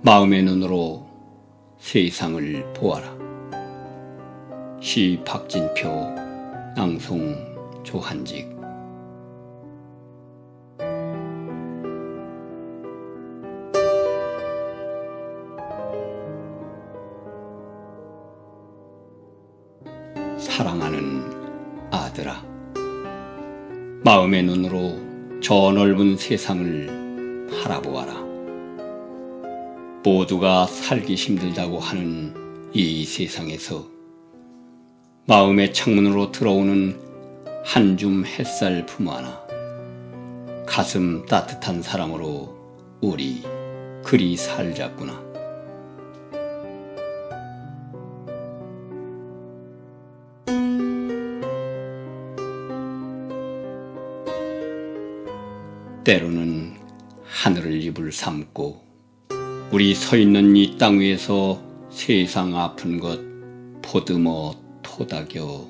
마음의 눈으로 세상을 보아라. 시 박진표 낭송 조한직 사랑하는 아들아 마음의 눈으로 저 넓은 세상을 바라보아라. 모두가 살기 힘들다고 하는 이 세상에서 마음의 창문으로 들어오는 한 줌 햇살 품 하나 가슴 따뜻한 사랑으로 우리 그리 살자꾸나. 때로는 하늘을 입을 삼고 우리 서 있는 이 땅 위에서 세상 아픈 것 보듬어 토닥여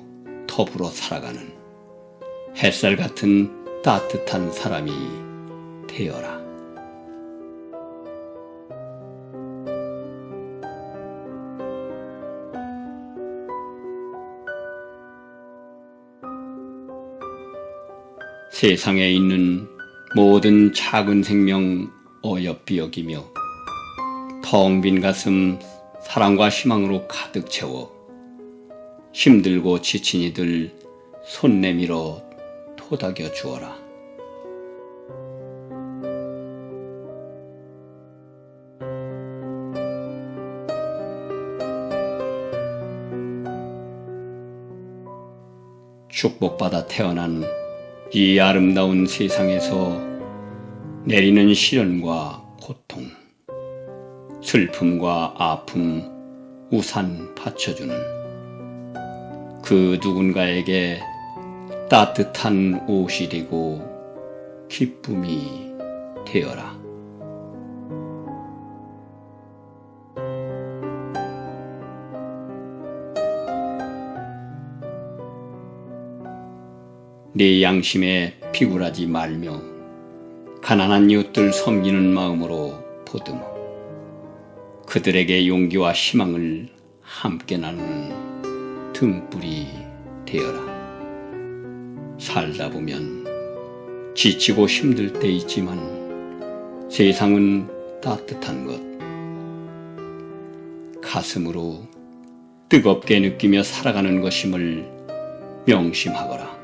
더불어 살아가는 햇살 같은 따뜻한 사람이 되어라. 세상에 있는 모든 작은 생명 어여삐 여기며 텅빈 가슴 사랑과 희망으로 가득 채워 힘들고 지친 이들 손 내밀어 토닥여 주어라. 축복받아 태어난 이 아름다운 세상에서 내리는 시련과 고통, 슬픔과 아픔, 우산 받쳐주는 그 누군가에게 따뜻한 옷이 되고 기쁨이 되어라. 내 양심에 피굴하지 말며 가난한 이웃들 섬기는 마음으로 보듬어 그들에게 용기와 희망을 함께 나누는 등불이 되어라. 살다 보면 지치고 힘들 때 있지만 세상은 따뜻한 것. 가슴으로 뜨겁게 느끼며 살아가는 것임을 명심하거라.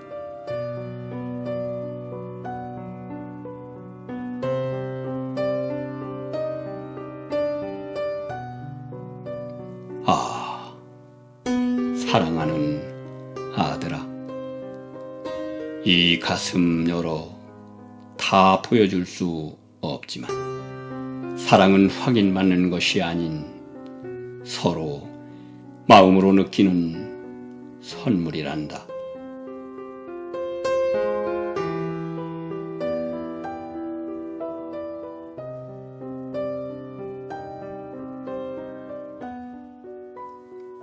사랑하는 아들아. 이 가슴 열어 다 보여줄 수 없지만 사랑은 확인받는 것이 아닌 서로 마음으로 느끼는 선물이란다.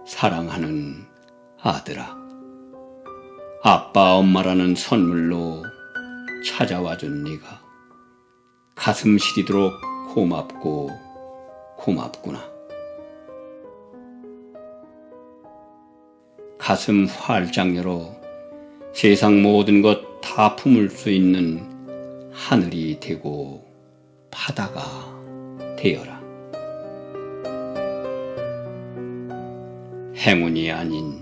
사랑하는 아들아. 아빠 엄마라는 선물로 찾아와 준 네가 가슴 시리도록 고맙고 고맙구나. 가슴 활짝 열어 세상 모든 것 다 품을 수 있는 하늘이 되고 바다가 되어라. 행운이 아닌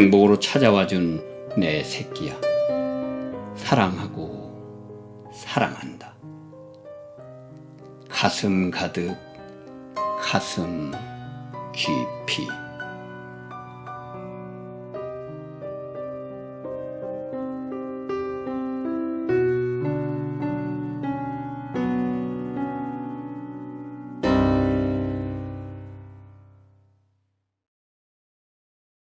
행복으로 찾아와 준 내 새끼야. 사랑하고 사랑한다. 가슴 가득, 가슴 깊이.